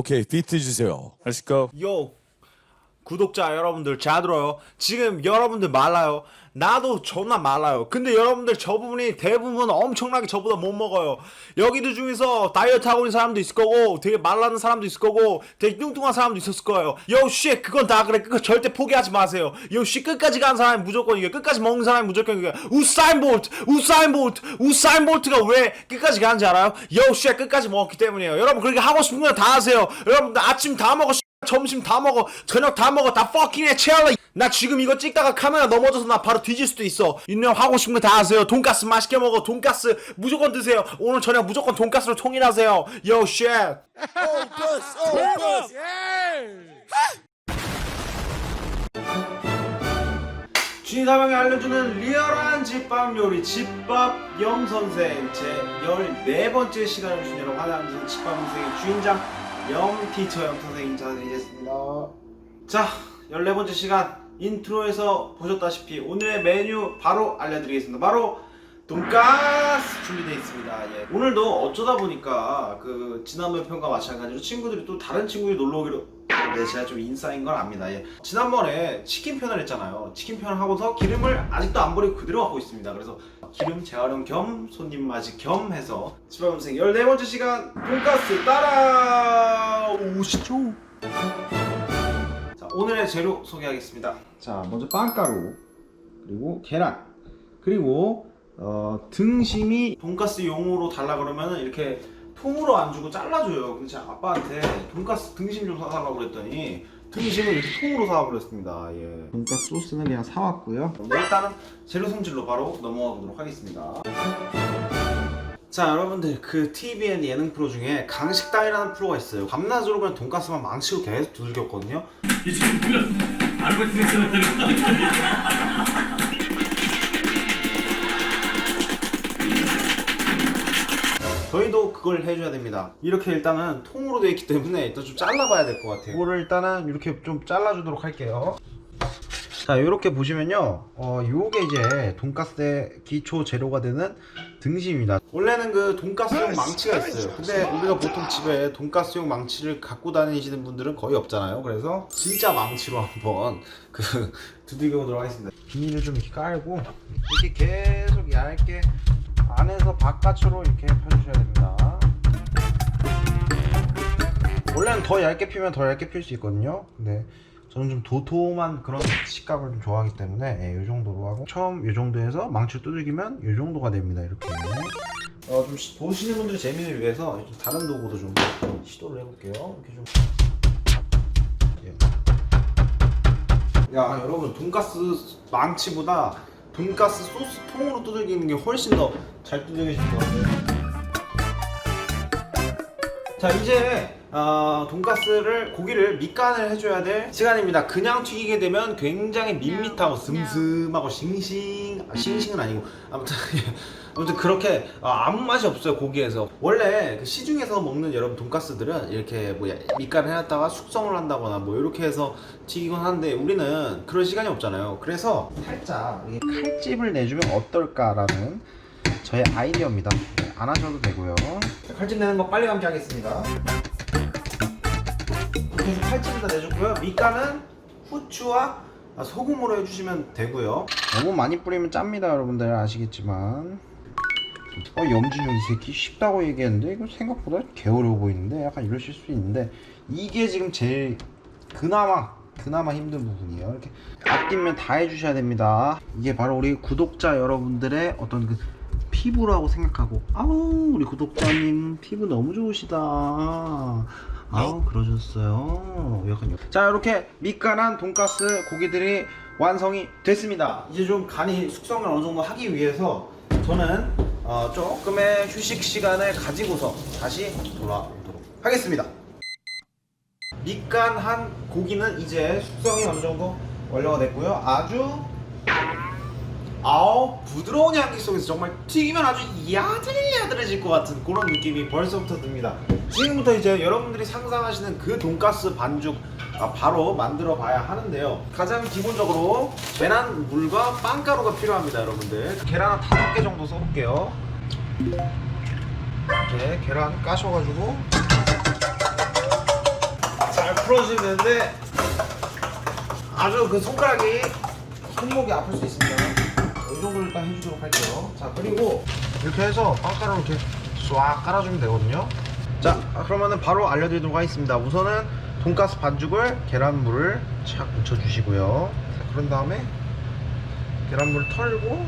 오케이 비트 주세요. Let's go. 요 구독자 여러분들 잘 들어요. 지금 여러분들 말라요. 나도 존나 말라요. 근데 여러분들 저 부분이 대부분 엄청나게 저보다 못 먹어요. 여기들 중에서 다이어트 하고 있는 사람도 있을 거고 되게 말라는 사람도 있을 거고 되게 뚱뚱한 사람도 있었을 거예요. 요 씨 그건 다 그래. 그거 절대 포기하지 마세요. 요 씨 끝까지 간 사람이 무조건 이게 끝까지 먹는 사람이 무조건 이게 우사인 볼트 우사인 볼트 우사인 볼트가 왜 끝까지 가는지 알아요? 요 씨 끝까지 먹었기 때문이에요. 여러분 그렇게 하고 싶은 거 다 하세요. 여러분들 아침 다 먹어 점심 다 먹어 저녁 다 먹어 다 fucking해 채알라 나 지금 이거 찍다가 카메라 넘어져서 나 바로 뒤질 수도 있어. 인형 하고 싶은 거 다 하세요? 돈가스 맛있게 먹어 돈가스. 무조건 드세요. 오늘 저녁 무조건 돈가스로 통일하세요. Yo shit. 진사병이 알려주는 리얼한 집밥 요리 집밥 염선생 제 14번째 시간을 주신 여러분 환영합니다 집밥 염선생의 주인장 염티처 염선생 인사드리겠습니다 자 14번째 시간 인트로에서 보셨다시피 오늘의 메뉴 바로 알려드리겠습니다 바로 돈가스 준비되어 있습니다 예. 오늘도 어쩌다 보니까 그 지난번 편과 마찬가지로 친구들이 또 다른 친구들이 놀러 오기로 네, 제가 좀 인싸인 걸 압니다. 예. 지난번에 치킨 편을 했잖아요. 치킨 편을 하고서 기름을 아직도 안 버리고 그대로 갖고 있습니다. 그래서 기름 재활용 겸 손님 맞이 겸 해서 집밥음생 14번째 시간 돈가스 따라 오시죠. 자, 오늘의 재료 소개하겠습니다. 자, 먼저 빵가루, 그리고 계란, 그리고 어, 등심이 돈가스 용으로 달라 그러면 이렇게 통으로 안 주고 잘라줘요. 근데 제가 아빠한테 돈가스 등심 좀 사달라고 그랬더니 등심을 이렇게 통으로 사와버렸습니다. 예. 돈가스 소스는 그냥 사왔고요. 일단은 재료 손질로 바로 넘어가 보도록 하겠습니다. 자 여러분들 그 TVN 예능 프로 중에 강식당이라는 프로가 있어요 밤낮으로 그냥 돈가스만 망치고 계속 두들겼거든요 저희도 그걸 해줘야 됩니다. 이렇게 일단은 통으로 되어 있기 때문에 일단 좀 잘라봐야 될 것 같아요. 이거를 일단은 이렇게 좀 잘라주도록 할게요. 자 이렇게 보시면요. 어 요게 이제 돈가스의 기초 재료가 되는 등심입니다. 원래는 그 돈가스용 망치가 있어요. 근데 우리가 보통 집에 돈가스용 망치를 갖고 다니시는 분들은 거의 없잖아요. 그래서 진짜 망치로 한번 그 두들겨 보도록 하겠습니다. 비닐을 좀 이렇게 깔고 이렇게 계속 얇게 안에서 바깥으로 이렇게 펴주셔야 됩니다. 원래는 더 얇게 피면 더 얇게 필 수 있거든요. 근데 저는 좀 도톰한 그런 식감을 좀 좋아하기 때문에 예, 이 정도로 하고 처음 이 정도에서 망치를 두들기면 이 정도가 됩니다 이렇게. 어, 좀 시- 보시는 분들의 재미를 위해서 좀 다른 도구도 좀 시도를 해볼게요. 이렇게 좀. 예. 야 여러분 돈가스 망치보다 돈가스 소스 통으로 두들기는 게 훨씬 더 잘 두들겨지는 것 같아요. 자 이제 어, 돈가스를 고기를 밑간을 해줘야 될 시간입니다. 그냥 튀기게 되면 굉장히 밋밋하고 슴슴하고 싱싱 아, 싱싱은 아니고 아무튼 아무튼 그렇게 어, 아무 맛이 없어요 고기에서 원래 그 시중에서 먹는 여러분 돈가스들은 이렇게 뭐 야- 밑간을 해놨다가 숙성을 한다거나 뭐 이렇게 해서 튀기곤 하는데 우리는 그런 시간이 없잖아요. 그래서 살짝 이게 칼집을 내주면 어떨까라는 저의 아이디어입니다. 네, 안 하셔도 되고요. 칼집 내는 거 빨리 감기하겠습니다. 계속 칼집을 다 내줬고요. 밑간은 후추와 소금으로 해주시면 되고요. 너무 많이 뿌리면 짭니다, 여러분들 아시겠지만. 어 염진용 이 새끼 쉽다고 얘기했는데 이거 생각보다 개어려워 보이는데 약간 이러실 수 있는데 이게 지금 제일 그나마 그나마 힘든 부분이에요. 이렇게 아끼면 다 해주셔야 됩니다. 이게 바로 우리 구독자 여러분들의 어떤 그 피부라고 생각하고 아우 우리 구독자님 피부 너무 좋으시다. 아우 그러셨어요. 약간 자 이렇게 밑간한 돈가스 고기들이 완성이 됐습니다. 이제 좀 간이 숙성을 어느 정도 하기 위해서 저는 어, 조금의 휴식 시간을 가지고서 다시 돌아오도록 하겠습니다. 밑간한 고기는 이제 숙성이 어느 정도 완료가 됐고요. 아주 아우 부드러운 향기 속에서 정말 튀기면 아주 야들야들해질 것 같은 그런 느낌이 벌써부터 듭니다. 지금부터 이제 여러분들이 상상하시는 그 돈가스 반죽 아, 바로 만들어 봐야 하는데요. 가장 기본적으로 계란 물과 빵가루가 필요합니다, 여러분들. 계란 한 다섯 개 정도 써볼게요. 이렇게 계란 까셔가지고 풀어주시면 되는데 아주 그 손가락이 손목이 아플 수 있습니다. 이 정도를 일단 해주도록 할게요. 자 그리고 이렇게 해서 빵가루 이렇게 쏴 깔아주면 되거든요. 자 그러면은 바로 알려드리도록 하겠습니다. 우선은 돈가스 반죽을 계란물을 착 묻혀주시고요. 그런 다음에 계란물 털고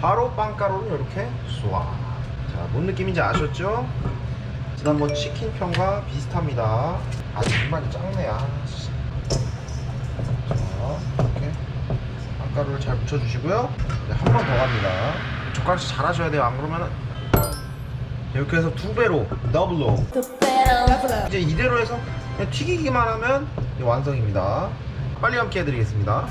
바로 빵가루를 이렇게 쏴. 자, 뭔 느낌인지 아셨죠? 지난번 치킨 편과 비슷합니다. 아, 정말 작네. 아, 씨. 자, 이렇게 빵가루를 잘 묻혀주시고요. 한 번 더 갑니다. 젓가락질 잘 하셔야 돼요. 안 그러면은 이렇게 해서 두 배로, 더블로. 이제 이대로 해서 그냥 튀기기만 하면 완성입니다. 빨리 함께 해드리겠습니다.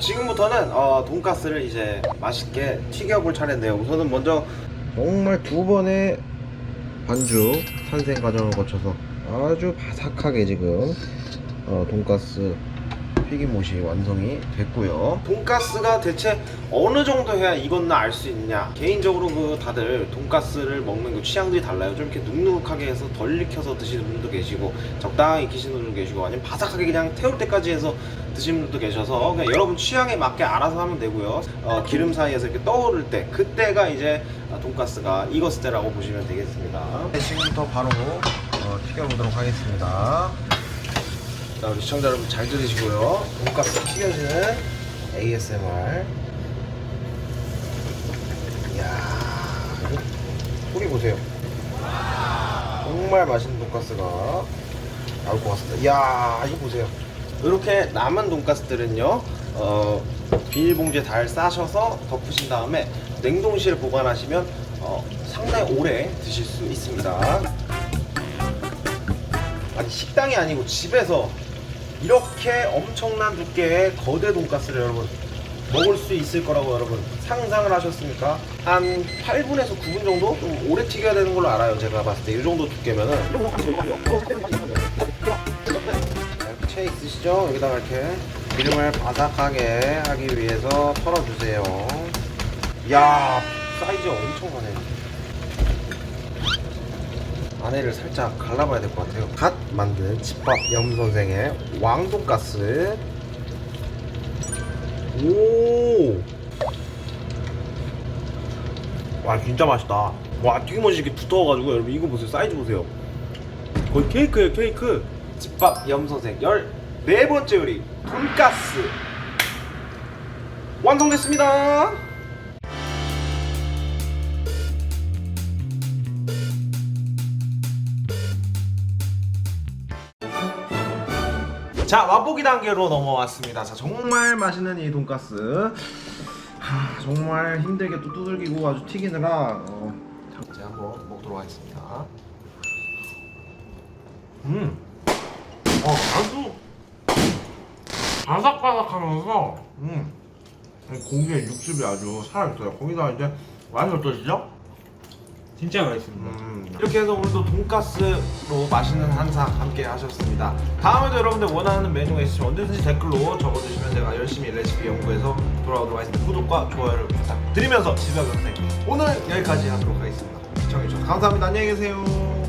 지금부터는 어, 돈가스를 이제 맛있게 튀겨볼 차례인데요. 우선은 먼저 정말 두 번의 반죽 탄생 과정을 거쳐서 아주 바삭하게 지금 어, 돈가스 튀김옷이 완성이 됐고요. 돈가스가 대체 어느 정도 해야 익었나 알 수 있냐? 개인적으로 그 다들 돈가스를 먹는 그 취향들이 달라요. 좀 이렇게 눅눅하게 해서 덜 익혀서 드시는 분도 계시고 적당히 익히시는 분도 계시고 아니면 바삭하게 그냥 태울 때까지 해서 드시는 분도 계셔서 그냥 여러분 취향에 맞게 알아서 하면 되고요. 어, 기름 사이에서 이렇게 떠오를 때 그때가 이제 돈가스가 익었을 때라고 보시면 되겠습니다. 네, 지금부터 바로 어, 튀겨보도록 하겠습니다. 자 우리 시청자 여러분 잘 들으시고요. 돈가스 튀겨지는 ASMR 이야 소리 보세요. 정말 맛있는 돈가스가 나올 것 같습니다. 이야 이거 보세요. 이렇게 남은 돈가스들은요 어, 비닐봉지에 잘 싸셔서 덮으신 다음에 냉동실에 보관하시면 어, 상당히 오래 드실 수 있습니다. 아니 식당이 아니고 집에서 이렇게 엄청난 두께의 거대 돈가스를 여러분 먹을 수 있을 거라고 여러분 상상을 하셨습니까? 한 8분에서 9분 정도? 좀 오래 튀겨야 되는 걸로 알아요 제가 봤을 때. 이 정도 두께면은. 채 있으시죠? 여기다가 이렇게 기름을 바삭하게 하기 위해서 털어주세요. 이야 사이즈 엄청 하네 안에를 살짝 갈라봐야 될 것 같아요. 갓 만든 집밥 염 선생의 왕돈가스. 오. 와 진짜 맛있다. 와 튀김옷이 이렇게 두터워가지고 여러분 이거 보세요 사이즈 보세요. 거의 케이크예요 케이크. 집밥 염 선생 열네 번째 요리 돈가스 완성됐습니다. 자 맛보기 단계로 넘어왔습니다. 자 정말 맛있는 이 돈가스. 하, 정말 힘들게 또 두들기고 아주 튀기느라 어, 자, 이제 한번 먹도록 하겠습니다. 음, 어 아주 바삭바삭하면서 음이 고기의 육즙이 아주 살아있어요. 거기다 이제 맛이 어떠시죠? 진짜 맛있습니다. 음, 이렇게 해서 오늘도 돈가스로 맛있는 한상 함께 하셨습니다. 다음에도 여러분들 원하는 메뉴가 있으시면 언제든지 댓글로 적어주시면 제가 열심히 레시피 연구해서 돌아오도록 하겠습니다. 구독과 좋아요를 부탁드리면서 지각 선생 오늘 여기까지 하도록 하겠습니다. 시청해주셔서 감사합니다. 안녕히 계세요.